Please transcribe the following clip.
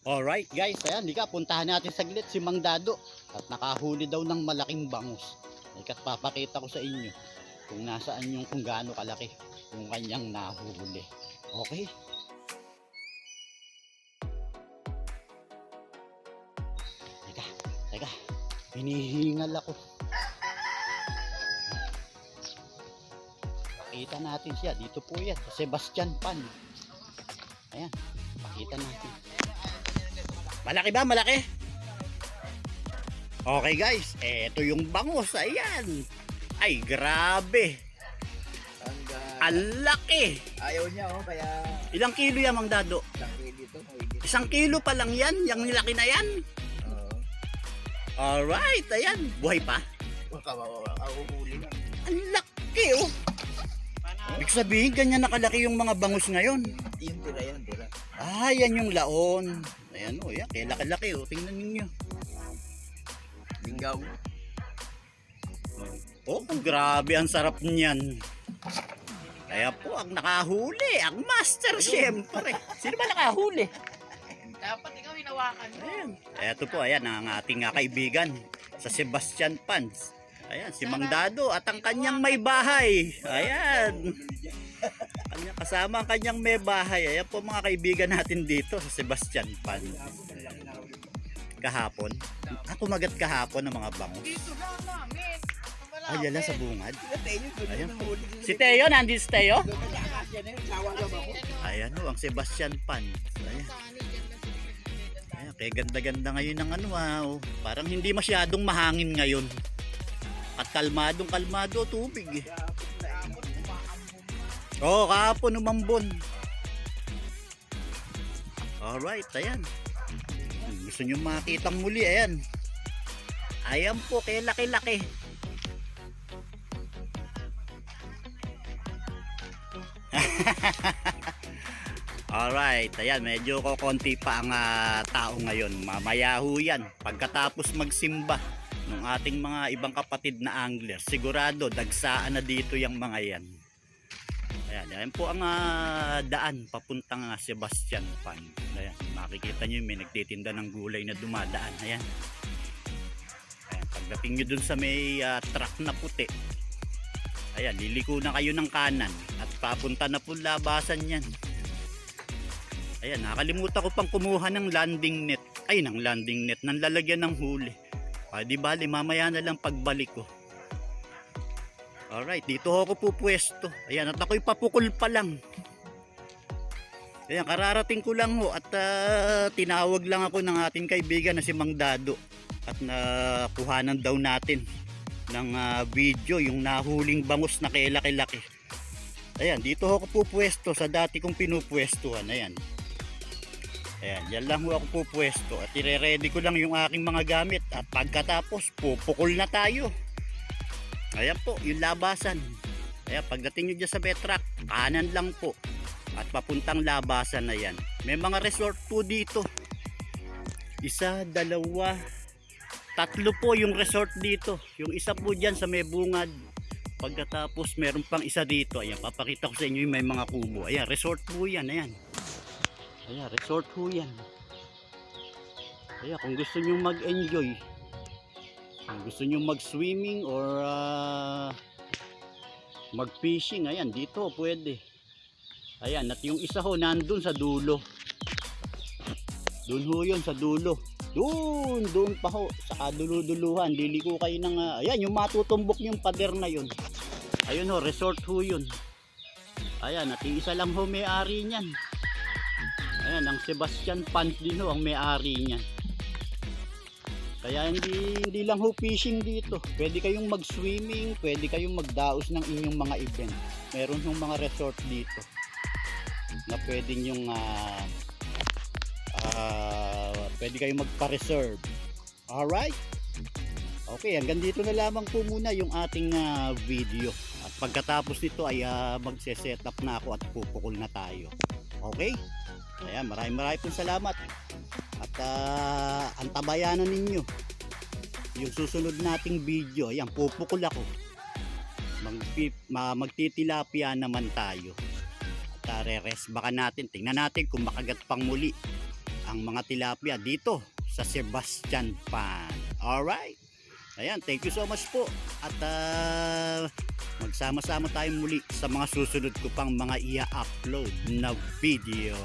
Alright guys, ayan, di ka, puntahan natin saglit si Mang Dado. At nakahuli daw ng malaking bangus. Ikat papakita ko sa inyo kung nasaan yung kung gaano kalaki yung kanyang nahuli. Okay? Teka, teka, hinihingal ako. Pakita natin siya, dito po yan, Sebastian Pan. Ayan, pakita natin. Malaki ba? Malaki? Okay guys, eto yung bangus. Ayan. Ay, grabe. Ang laki. ayaw niya oh, kaya Ilang kilo yan, Mang Dado? laki dito. Mahigit. Isang kilo pa lang yan. Yung nilaki na yan. Oo. Alright, ayan. Buhay pa. Baka mauhuli lang. Ang laki oh. Ibig sabihin, ganyan nakalaki yung mga bangus ngayon. Yung tira yan, tira. Ah, yan yung laon. Ayan oh, yan. Kaya laki-laki oh. Tingnan ninyo. Linggaw. Oh, grabe ang sarap niyan. Kaya po, ang nakahuli, ang master syempre. Sino ba nakahuli? Dapat ikaw hinawakan mo. Ayan. Eto po, ayan ang ating kaibigan sa Sebastian Pans. Ayan, si Mang Dado at ang kanyang may bahay. Ayan. Kanya kasama ang kanyang may bahay. Ayan po mga kaibigan natin dito sa Sebastian Pan. Kahapon. Ako magat kahapon ng mga bangus. Dito lang sa bungad. Ayan Ayan po. Si Teo, nandito si Teo? Ako. Ayan o, ang Sebastian Pan. Ayan. Ayan, kaya ganda-ganda ngayon ng ano ah. oh. Parang hindi masyadong mahangin ngayon. At kalmadong kalmado tubig eh. Oo, oh, kahapon umambon. Alright, ayan. Gusto nyo makitang muli, ayan. Ayan po, kaya laki-laki. Alright, ayan, medyo kokonti pa ang ah, tao ngayon. Mamaya ho yan, pagkatapos magsimba ng ating mga ibang kapatid na angler, sigurado dagsaan na dito yung mga yan. Ayan, ayan po ang ah, daan papuntang uh, Sebastian Pan. Ayan, makikita nyo may nagtitinda ng gulay na dumadaan. Ayan. Ayan, pagdating nyo dun sa may ah, truck na puti, ayan, liliko na kayo ng kanan at papunta na po labasan yan. Ayan, nakalimutan ko pang kumuha ng landing net. Ay, ng landing net, ng lalagyan ng huli. Ah, di bali, mamaya na lang pagbalik ko. Alright, dito ako pupwesto. Ayan, at ako'y papukol pa lang. Ayan, kararating ko lang ho at ah, tinawag lang ako ng ating kaibigan na si Mang Dado at nakuhanan daw natin ng ah, video yung nahuling bangus na kailaki-laki. Ayan, dito ako pupwesto sa dati kong pinupwestuhan. Ayan. Ayan, yan lang ho ako pupwesto at ire-ready ko lang yung aking mga gamit at pagkatapos pupukol na tayo. Ayan po, yung labasan. Ayan, pagdating nyo dyan sa Betrack, kanan lang po. At papuntang labasan na yan. May mga resort po dito. Isa, dalawa, tatlo po yung resort dito. Yung isa po dyan sa may bungad. Pagkatapos meron pang isa dito. Ayan, papakita ko sa inyo yung may mga kubo. Ayan, resort po yan. Ayan. Ayan, resort po yan. Ayan, kung gusto nyo mag-enjoy, kung gusto nyo mag-swimming or ah, mag-fishing, ayan, dito pwede. Ayan, at yung isa ho nandun sa dulo. Doon ho yun sa dulo. Doon, doon pa ho, sa kaduluduluhan, liliko kayo ng, ah, ayan, yung matutumbok yung pader na yun. Ayun ho, resort ho yun. Ayan, at yung isa lang ho may-ari niyan. Ayan, ang Sebastian ho ang may-ari niyan. Kaya hindi hindi lang ho fishing dito. Pwede kayong mag-swimming, pwede kayong magdaos ng inyong mga event. Meron yung mga resort dito na pwede yung ah ah, pwede kayong magpa-reserve. Alright? Okay, hanggang dito na lamang po muna yung ating ah, video. At pagkatapos nito ay ah, magse-set up na ako at pupukol na tayo. Okay? Ayan, maraming maraming pong salamat. At ah, antabayanan ninyo yung susunod nating video. Ayan, pupukol ako. Magpi, ma, magtitilapia naman tayo. At uh, re-rest baka natin. Tingnan natin kung makagat pang muli ang mga tilapia dito sa Sebastian Pan. Alright? Ayan, thank you so much po. At ah, magsama-sama tayo muli sa mga susunod ko pang mga ia-upload na video.